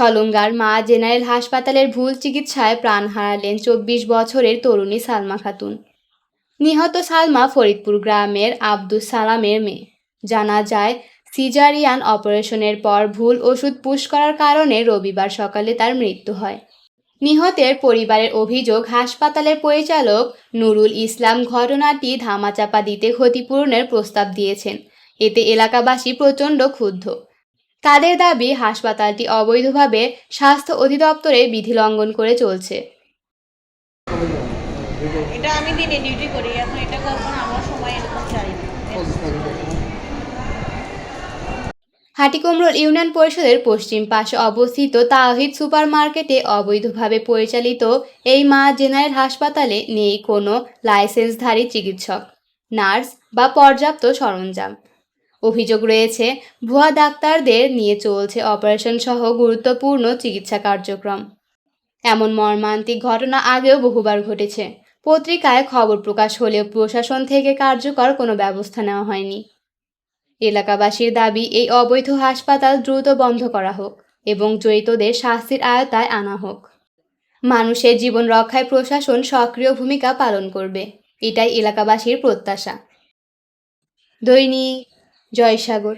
ছলঙ্গার মা জেনারেল হাসপাতালের ভুল চিকিৎসায় প্রাণ হারালেন চব্বিশ বছরের তরুণী সালমা খাতুন। নিহত সালমা ফরিদপুর গ্রামের আব্দুস সালামের মেয়ে। জানা যায়, সিজারিয়ান অপারেশনের পর ভুল ওষুধ পুশ করার কারণে রবিবার সকালে তার মৃত্যু হয়। নিহতের পরিবারের অভিযোগ, হাসপাতালের পরিচালক নুরুল ইসলাম ঘটনাটি ধামাচাপা দিতে ক্ষতিপূরণের প্রস্তাব দিয়েছেন। এতে এলাকাবাসী প্রচণ্ড ক্ষুব্ধ। তাদের দাবি হাসপাতালটি অবৈধভাবে স্বাস্থ্য অধিদপ্তরে বিধি লঙ্ঘন করে চলছে। এটা আমি দিনে ডিউটি করি এখন এটা কখন আমার সময় এরকম চাই হাটিকুমরুল ইউনিয়ন পরিষদের পশ্চিম পাশে অবস্থিত তাহিদ সুপার মার্কেটে অবৈধভাবে পরিচালিত এই মা জেনারেল হাসপাতালে নেই কোনো লাইসেন্সধারী চিকিৎসক নার্স বা পর্যাপ্ত সরঞ্জাম। অভিযোগ রয়েছে, ভুয়া ডাক্তারদের নিয়ে চলছে অপারেশন সহ গুরুত্বপূর্ণ চিকিৎসা কার্যক্রম। এমন মর্মান্তিক ঘটনা আগেও বহুবার ঘটেছে। পত্রিকায় খবর প্রকাশ হলেও প্রশাসন থেকে কার্যকর কোনো ব্যবস্থা নেওয়া হয়নি। এলাকাবাসীর দাবি, এই অবৈধ হাসপাতাল দ্রুত বন্ধ করা হোক এবং জড়িতদের শাস্তির আয়তায় আনা হোক। মানুষের জীবন রক্ষায় প্রশাসন সক্রিয় ভূমিকা পালন করবে, এটাই এলাকাবাসীর প্রত্যাশা। দৈনিক জয়সাগর।